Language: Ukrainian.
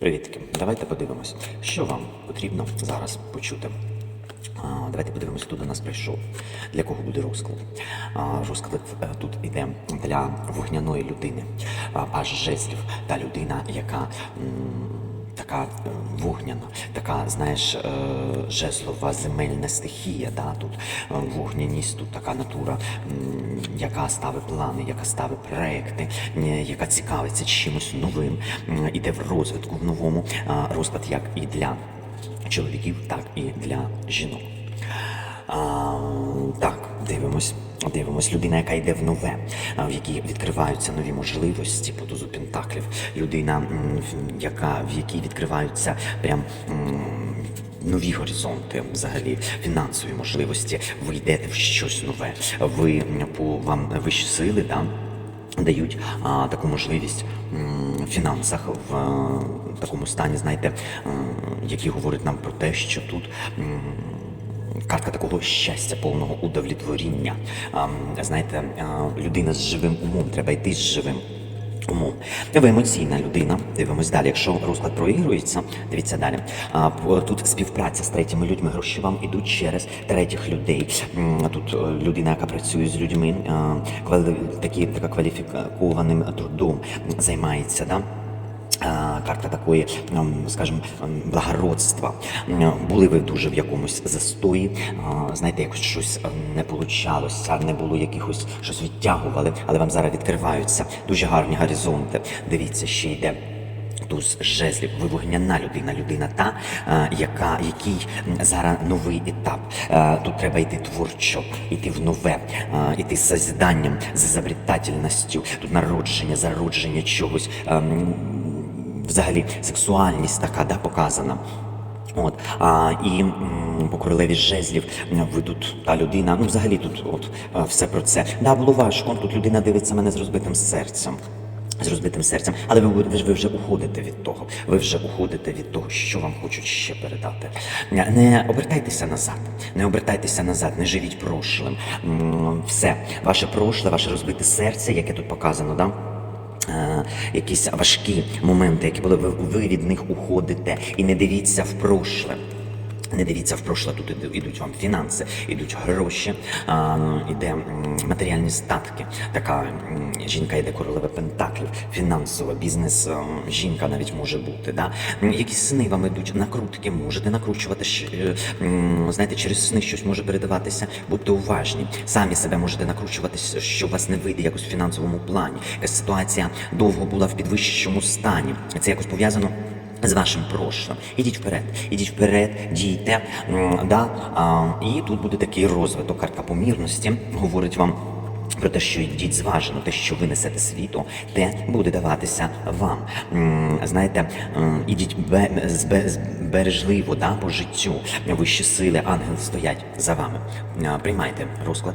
Привітки, давайте подивимось, що вам потрібно зараз почути. Давайте подивимось, хто до нас прийшов, для кого буде розклад. Розклад е, тут іде для вогняної людини, паж жезлів, та людина, яка така е, вогняна, така, знаєш, е, жезлова земельна стихія. Да? Тут е, вогняність, тут така натура, яка ставить плани, яка ставить проекти, яка цікавиться чимось новим, іде в розвитку в новому розклад як і для чоловіків, так і для жінок. А, так, дивимось. Дивимось, людина, яка йде в нове, в якій відкриваються нові можливості по тузу Пентаклів. Людина, яка, в якій відкриваються прям нові горизонти, взагалі фінансові можливості. Ви йдете в щось нове. Ви по вам вищі сили, да, дають а, таку можливість в фінансах в а, такому стані, знаєте, м, який говорить нам про те, що тут. м, Картка такого щастя, повного удовлетворіння. Знаєте, людина з живим умом, треба йти з живим умом. Ви емоційна людина. Дивимось далі. Якщо розклад проігрується, дивіться далі. Тут співпраця з третіми людьми. Гроші вам ідуть через третіх людей. Тут е, людина, яка працює з людьми, такі, така кваліфікованим трудом займається. Да? Карта такої, ем, скажімо, ем, благородства. Були ви дуже в якомусь застої, знаєте, якось щось ем, не получалося, не було якихось щось відтягували, але вам зараз відкриваються дуже гарні горизонти. Дивіться, ще йде. Туз жезлів, ви вогняна людина, людина та, е, яка, який зараз новий етап. Е, Тут треба йти творчо, йти в нове, е, йти з созіданням, з изобретательністю. Тут народження, зародження чогось. Взагалі сексуальність така да, показана. От, а, і по королеві жезлів тут та людина, ну взагалі тут от все про це. Да, було важко. Тут людина дивиться мене з розбитим серцем. З розбитим серцем, але ви, ви, ви вже уходите від того. Ви вже уходите від того, що вам хочуть ще передати. Не обертайтеся назад, не обертайтеся назад, не живіть прошлим. Все, ваше прошле, ваше розбите серце, яке тут показано, да? Е, якісь важкі моменти, які були, ви, від них уходите і не дивіться в прошле. Не дивіться в прошле, тут ідуть вам фінанси, ідуть гроші, а, іде матеріальні статки. Така жінка йде королева пентаклів, фінансова, бізнес, жінка навіть може бути. Да? Якісь сни вам ідуть, накрутки, можете накручувати, е, знаєте, через сни щось може передаватися. Будьте уважні. Самі себе можете накручувати, що у вас не вийде якось в фінансовому плані. Ситуація довго була в підвищеному стані. Це якось пов'язано з вашим прошлим. Ідіть вперед, ідіть вперед, дійте. Да? І тут буде такий розвиток. Картка помірності говорить вам. Про те, що йдіть зважено, те, що ви несете світу, те буде даватися вам. Знаєте, ідіть бе- збе- збережливо да, по життю. Вищі сили, ангели стоять за вами. Приймайте розклад.